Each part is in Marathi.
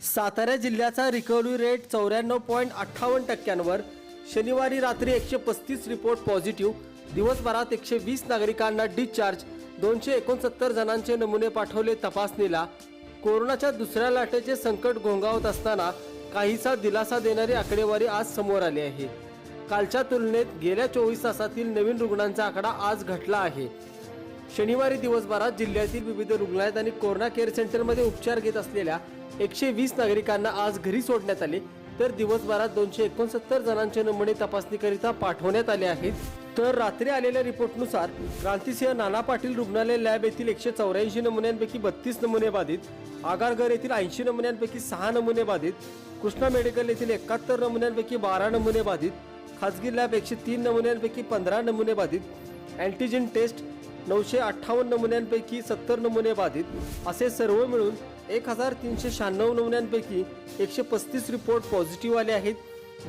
सातारा जिल्ह्याचा रिकव्हरी रेट चौऱ्याण्णव पॉईंट अठ्ठावन्न टक्क्यांवर. शनिवारी रात्री एकशे पस्तीस रिपोर्ट पॉझिटिव्ह दिवसभरात एकशे वीस नागरिकांना डिस्चार्ज दोनशे एकोणसत्तर जणांचे नमुने पाठवले तपासणीला. कोरोनाच्या दुसऱ्या लाटेचे संकट घोंगावत असताना काहीसा दिलासा देणारी आकडेवारी आज समोर आली आहे. कालच्या तुलनेत गेल्या चोवीस तासातील नवीन रुग्णांचा आकडा आज घटला आहे. शनिवारी दिवसभरात जिल्ह्यातील विविध रुग्णालयात आणि कोरोना केअर सेंटरमध्ये उपचार घेत असलेल्या एकशे वीस नागरिकांना आज घरी सोडण्यात आले. तर दिवसभरात दोनशे एकोणसत्तर जणांचे नमुने तपासणीकरिता पाठवण्यात आले आहेत. तर रात्री आलेल्या रिपोर्टनुसार क्रांतिसिंह नाना पाटील रुग्णालय लॅब येथील एकशे चौऱ्याऐंशी नमुन्यांपैकी बत्तीस नमुने बाधित आगारगर येथील ऐंशी नमुन्यांपैकी सहा नमुने बाधित कृष्णा मेडिकल येथील एकाहत्तर नमुन्यांपैकी बारा नमुने बाधित खाजगी लॅब एकशे तीन नमुन्यांपैकी पंधरा नमुने बाधित अँटीजेन टेस्ट नऊशे अठ्ठावन्न नमुन्यांपैकी सत्तर नमुने बाधित. असे सर्व मिळून एक हजार तीनशे शहाण्णव नमुन्यांपैकी एकशे पस्तीस रिपोर्ट पॉझिटिव्ह आले आहेत.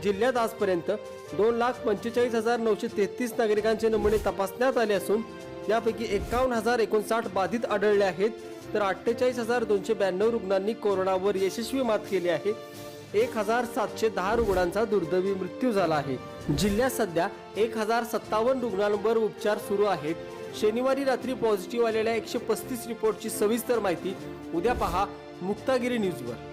जिल्ह्यात आजपर्यंत दोन लाख पंचेचाळीस हजार नऊशे तेहतीस नागरिकांचे नमुने तपासण्यात आले असून यापैकी एकावन्न हजार एकोणसाठ बाधित आढळले आहेत. तर अठ्ठेचाळीस हजार दोनशे ब्याण्णव रुग्णांनी कोरोनावर यशस्वी मात केली आहे. एक हजार सातशे दहा रुग्णांचा दुर्दैवी मृत्यू झाला आहे. जिल्ह्यात सध्या एक हजार सत्तावन्न रुग्णांवर उपचार सुरू आहेत. शनिवारी रात्री पॉझिटिव्ह आलेल्या एकशे पस्तीस रिपोर्टची सविस्तर माहिती उद्या पहा मुक्तागिरी न्यूजवर.